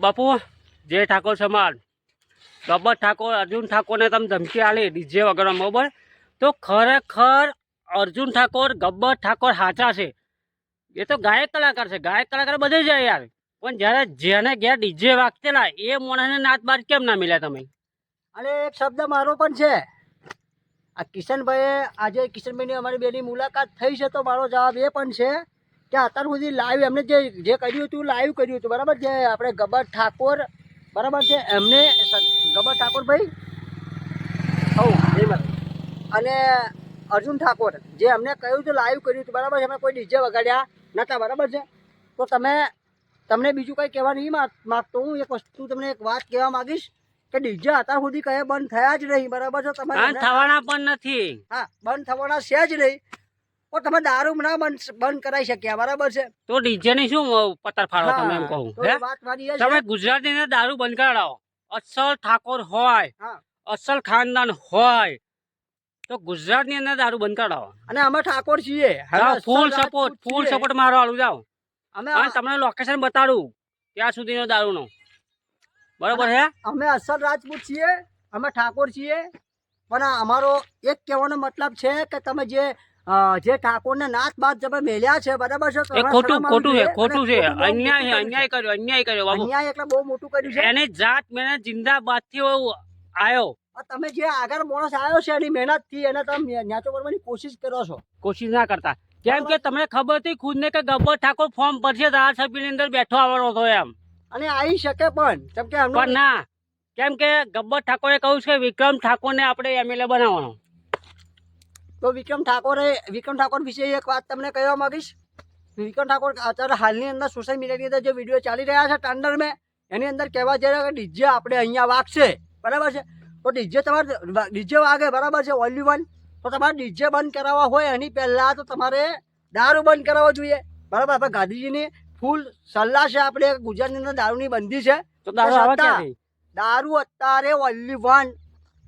બાપુ જે ઠાકોર સમાન. ગબ્બર ઠાકોર, અર્જુન ઠાકોરને તમે ધમકી આલી ડીજે વગર બરોબર? તો ખરેખર અર્જુન ઠાકોર, ગબ્બર ઠાકોર સાચા છે. એ તો ગાયક કલાકાર છે. ગાયક કલાકાર બધે જાય યાર. પણ જ્યારે જેને ઘેર ડીજે વાગતેલા, એ માણસને નાત બાદ કેમ ના મિલ્યા તમે? અને એક શબ્દ મારો પણ છે. આ કિશનભાઈએ, આજે કિશનભાઈની અમારી બેની મુલાકાત થઈ છે તો મારો જવાબ એ પણ છે કે અત્યાર સુધી લાઈવ એમને જે જે કર્યું હતું લાઈવ કર્યું હતું. બરાબર જે આપણે ગબર ઠાકોર બરાબર છે? એમને ગબર ઠાકોર ભાઈ? હવ અને અર્જુન ઠાકોર જે એમને કહ્યું હતું લાઈવ કર્યું હતું. બરાબર છે? એમને કોઈ ડીજે વગાડ્યા નહોતા બરાબર છે? તો તમે તમને બીજું કંઈ કહેવા નહીં માગ- માગતો. હું એક વસ્તુ તમને એક વાત કહેવા માંગીશ કે ડીજે અત્યાર સુધી કયા બંધ થયા જ નહીં. બરાબર છે? તમારે થવાના પણ નથી. હા બંધ થવાના છે જ નહીં. તો તમે દારૂ ના બંધ બંધ કરાવી શક્યા બરાબર છે? તો ડીજે ની શું પતર ફાળો તમે એમ કહું હે? તમે ગુજરાતીને દારૂ બંધ કરાવો અસલ ઠાકોર હોય. અસલ ખાનદાન હોય તો ગુજરાતની અંદર દારૂ બંધ કરાવો. અને અમે ઠાકોર છીએ ફૂલ સપોર્ટ ફૂલ સપોર્ટ મારો આલુ જાઓ. અમે તમને લોકેશન બતાડું ત્યાં સુધીનો દારૂનો. બરોબર હે? અમે અસલ રાજપૂત છીએ અમે ઠાકોર છીએ પણ અમારો એક કહેવાનો મતલબ છે કે તમે જે જે ઠાકોરને નાથ બાદ તમે મેલ્યા છે બરાબર છે? ખોટું ખોટું છે ખોટું છે. અન્યાય અન્યાય કર્યો અન્યાય કર્યો બાબુ. અન્યાય એટલે બહુ મોટું કર્યું છે. એને જાત મેને જિંદાબાદથી આવ્યો તમે જે આગળ માણસ આવ્યો છે એની મહેનતથી એને તમે ન્યાચો કરવાની કોશિશ કરો છો. કોશિશ ના કરતા. કેમ કે તમને ખબર હતી ખુદ ને કે ગબ્બર ઠાકોર ફોર્મ ભરશે ધારાસભ્યની અંદર બેઠો આવવાનો હતો એમ. અને આવી શકે પણ કેમ કે ના. કેમ કે ગબ્બર ઠાકોરે કહ્યું છે કે વિક્રમ ઠાકોરને આપણે એમએલએ બનાવવાનો. તો વિક્રમ ઠાકોરે વિક્રમ ઠાકોર વિશે એક વાત તમને કહેવા માગીશ. વિક્રમ ઠાકોર અત્યારે હાલની અંદર સોશિયલ મીડિયાની અંદર જે વીડિયો ચાલી રહ્યા છે ટંડર મેં એની અંદર કહેવા જઈ રહ્યા કે ડીજે આપણે અહીંયા વાગશે બરાબર છે? તો ડીજે તમારે ડીજે વાગે બરાબર છે? ઓનલી વન તો તમારે ડીજે બંધ કરાવવા હોય એની પહેલાં તો તમારે દારૂ બંધ કરાવવો જોઈએ. બરાબર? આપણે ગાંધીજીની ફૂલ સલાહ છે આપણે ગુજરાતની અંદર દારૂની બંધી છે. તો દારૂ અત્યારે ઓનલી વન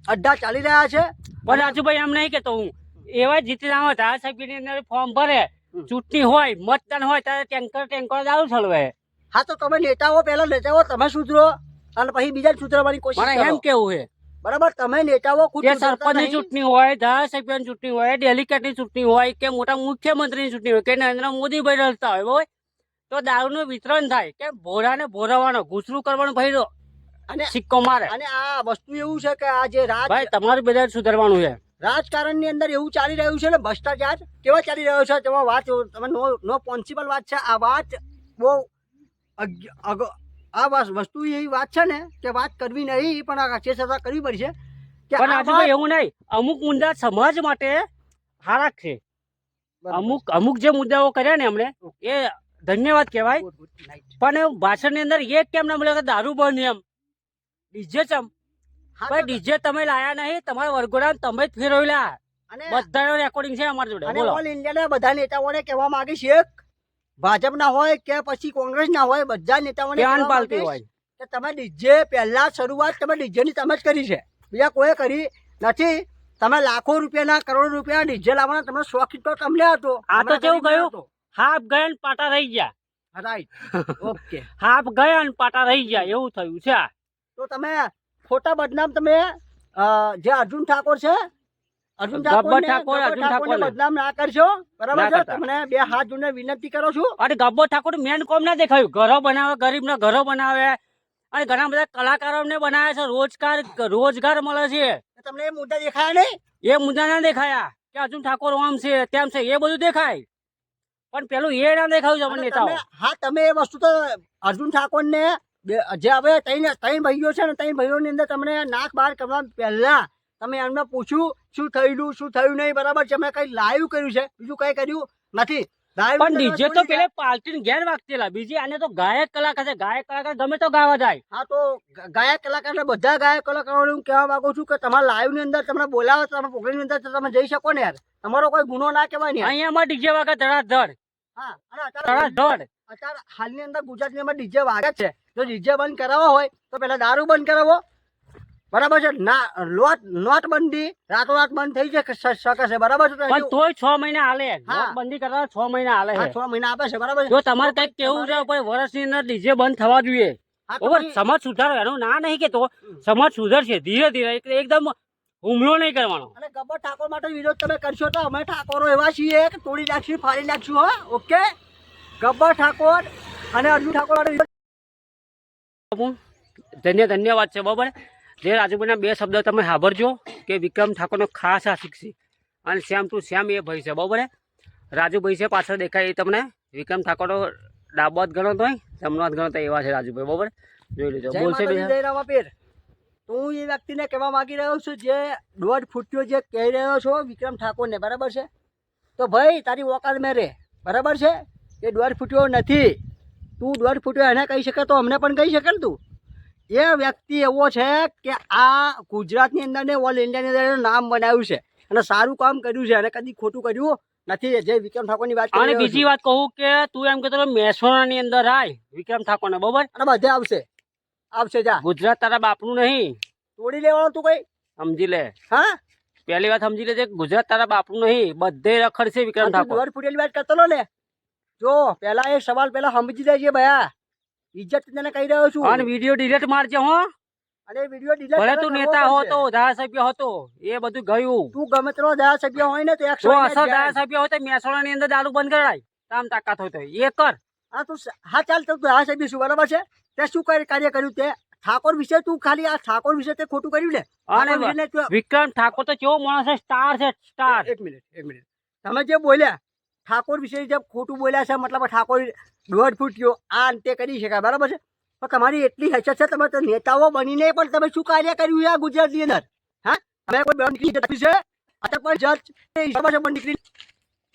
અડ્ડા ચાલી રહ્યા છે. પણ રાજુભાઈ એમ નહીં કહેતો હું. એવા જીતી ધારાસભ્યની અંદર ફોર્મ ભરે ચૂંટણી હોય મતદાન હોય ત્યારે ટેન્કર ટેન્કર દારૂ ઠલવે હા તો તમે નેતાઓ પહેલા નેતાઓ તમે સુધરો અને પછી બીજા સુધરવાની કોશિશ મને એમ કેવું છે? બરાબર તમે નેતાઓ ખુદ સરપંચની ચૂંટણી હોય ધારાસભ્યની ચૂંટણી હોય ડેલિકેટની ચૂંટણી હોય કે મોટા મુખ્યમંત્રીની ચૂંટણી હોય કે નરેન્દ્ર મોદીભાઈ રલતા હોય હોય તો દારૂનું વિતરણ થાય કે ભોરાને ભોરાવાનો ઘૂસરું કરવાનો ભાઈ અને સિક્કો મારે. અને આ વસ્તુ એવું છે કે આ જે રાજ ભાઈ તમારું બધા સુધારવાનું છે. રાજકારણની અંદર એવું ચાલી રહ્યું છે ને ભ્રષ્ટાચાર કેવા ચાલી રહ્યો છે તેમાં વાત તમે નો નો પોન્સિબલ વાત છે આ વાત બહુ આ વસ- વસ્તુ એવી વાત છે ને કે વાત કરવી નહીં પણ આ છે છતાં કરવી પડશે કે પણ આ એવું નહીં અમુક મુદ્દા સમાજ માટે હારા છે અમુક અમુક જે મુદ્દાઓ કર્યા ને એમણે એ ધન્યવાદ કહેવાય. પણ ભાષણની અંદર એક કેમ ના મળ્યો કે દારૂ બંધ એમ ડીજે ચમ ભાઈ ડીજે તમે લાયા નહીં તમારા વરઘોડા તમે જ ફેરવેલા અને બધાનો રેકોર્ડિંગ છે અમારી જોડે બોલો. ઓલ ઇન્ડિયાના બધા નેતાઓને કહેવા માંગે છે ભાજપ ભાજપના હોય કે પછી કોંગ્રેસ ના હોય બધા નેતાઓને ધ્યાન પાલતી હોય. કે તમે ડીજે પહેલા શરૂઆત તમે ડીજે ની તમે જ કરી છે. બીજા કોઈ કરી નથી. તમે લાખો રૂપિયાના કરોડો રૂપિયા ડીજે લાવવાના તમને શોખ તો તમને હતો. આ તો કેવું ગયું? હાફ ગયા ને પાટા રહી ગયા. રાઈટ. ઓકે. હાફ ગયા ને પાટા રહી ગયા એવું થયું છે તો તમે ખોટા બદનામ તમે જે અર્જુન ઠાકોર છે અર્જુન ઠાકોર અર્જુન ઠાકોર બદનામ ના કરશો બરાબર છે? તમને બે હાથ જોડને વિનંતી કરું છું. અને ગબ્બર ઠાકોર મેન કોમ ના દેખાયું. ઘરો બનાવે ગરીબના ઘરો બનાવે. અને ઘણા બધા કલાકારોને બનાવે છે. રોજગાર રોજગાર મળે છે. તમને એ મુદ્દા દેખાયા નહીં? એ મુદ્દા ના દેખાયા. કે અર્જુન ઠાકોર આમ છે તેમ છે એ બધું દેખાય. પણ પેલું એ ના દેખાયું છે નેતાઓ. હા તમે એ વસ્તુ તો અર્જુન ઠાકોર ને જે હવે ત્રણ ત્રણ ભાઈઓ છે ને ત્રણ ભાઈઓની અંદર તમને નાક બહાર કરવા પહેલા તમે એમને પૂછ્યું શું થયેલું શું થયું નહીં બરાબર છે? મેં કઈ લાઈવ કર્યું છે? બીજું કઈ કર્યું નથી. પણ ડીજે તો પેલે પાર્ટી ઘેર વાગતેલા. બીજી આને તો ગાયક કલાકાર છે ગાયક કલાકાર ગમે તો ગાવા જાય. હા તો ગાયક કલાકાર એટલે બધા ગાયક કલાકારોને હું કહેવા માંગુ છું કે તમારા લાઈવની અંદર તમને બોલાવે તમે પ્રોગ્રામની અંદર તમે જઈ શકો ને યાર. તમારો કોઈ ગુનો ના કહેવાય ને અહીંયા માં ડીજે વાગે ધડાધડ. હા ધડાધડ. અત્યારે હાલની અંદર ગુજરાતની અંદર ડીજે વાગે છે. જો ડીજે બંધ કરાવવો હોય તો પહેલાં દારૂ બંધ કરાવો. બરાબર છે? ના લોટ નોટ બંધી રાતોરાત બંધ થઈ જાય શકે છે. બરાબર છે? પણ તોય છ મહિના હાલે. નોટ બંધી કરતા છ મહિના હાલે છ મહિના આપે છે બરાબર જો તમારે કંઈક કેવું છે કોઈ વર્ષની અંદર ડીજે બંધ થવા જોઈએ. બરોબર? સમાજ સુધારો એનું ના નહીં કેતો. સમાજ સુધરશે ધીરે ધીરે એકદમ હુમલો નહીં કરવાનો. અને ગબ્બર ઠાકોર માટે વિરોધ તમે કરશો તો અમે ઠાકોરો એવા છીએ કે તોડી નાખશું ફાડી નાખશું હો? ઓકે? ગબ્બર ઠાકોર અને અર્જુન ઠાકોર માટે ધન્ય ધન્યવાદ છે બરાબર? જે રાજુભાઈના બે શબ્દ તમે સાંભળજો કે વિક્રમ ઠાકોરનો ખાસ આ શીખશે અને શ્યામ ટુ શ્યામ એ ભાઈ છે બરાબર? રાજુભાઈ છે પાછળ દેખાય એ તમને. વિક્રમ ઠાકોરનો ડાબો હાથ ગણો તો જમણો હાથ ગણો તો એવા છે રાજુભાઈ બરાબર? જોઈ લેજો. બોલશે તો હું એ વ્યક્તિને કહેવા માંગી રહ્યો છું જે દોઢ ફૂટ્યો જે કહી રહ્યો છો વિક્રમ ઠાકોરને બરાબર છે? તો ભાઈ તારી ઓકાત મેં રે બરાબર છે? એ દોઢ ફૂટ્યો નથી. તું દોઢ ફૂટ્યો એને કહી શકે તો અમને પણ કહી શકે ને તું. એ વ્યક્તિ એવો છે કે આ ગુજરાતની અંદર ને ઓલ ઇન્ડિયાની અંદર એનું નામ બનાવ્યું છે. અને સારું કામ કર્યું છે. અને કદી ખોટું કર્યું નથી. જે વિક્રમ ઠાકોરની વાત અને બીજી વાત કહું કે તું એમ કહેતો મહેસાણાની અંદર આય વિક્રમ ઠાકોરને બરોબર? અને બધે આવશે. આવશે જા. ગુજરાત તારા બાપનું નહીં. તોડી લેવાનું તું કઈ? સમજી લે. હા? પહેલી વાત સમજી લેજે ગુજરાત તારા બાપનું નહીં. બધે રખડશે વિક્રમ ઠાકોર. ફૂટેલી વાત કરતો લે ને. જો પેલા એ સવાલ પેલા સમજી જાય ભયા. ઇજ્જત તને કહી રહ્યો છું. અને વીડિયો ડિલીટ મારજે હો. અને વીડિયો ડિલીટ ભલે તું નેતા હતો ધારાસભ્ય હતો એ બધું ગયું. તું ગમે તેનો ધારાસભ્ય હોય ને તો એક જો અસર ધારાસભ્ય હોય તો મહેસાણાની અંદર દારૂ બંધ કરાય. તામ તાકાત હોય તો. એ કર. હા તું હા ચાલ તો ધારાસભ્ય શું બરાબર છે? તે શું કાર્ય કાર્ય કર્યું તે? ઠાકોર વિશે તું ખાલી આ ઠાકોર વિશે તે ખોટું કર્યું ને? અને ને વિક્રમ ઠાકોર તો કેવો માણસ છે? સ્ટાર છે સ્ટાર એક મિનિટ એક મિનિટ. તમે જે બોલ્યા ઠાકોર વિશે જે ખોટું બોલ્યા છે, મતલબ ઠાકોર દોઢ ફૂટ્યો આ અંતે કરી શકાય, બરાબર છે? પણ તમારી એટલી હેસિયત છે, તમે નેતાઓ બનીને પણ તમે શું કાર્ય કર્યું આ ગુજરાતની અંદર? હા? તમે કોઈ બંધ નીકળી છે? અત્યારે પણ જજ, એ હિસાબ નીકળી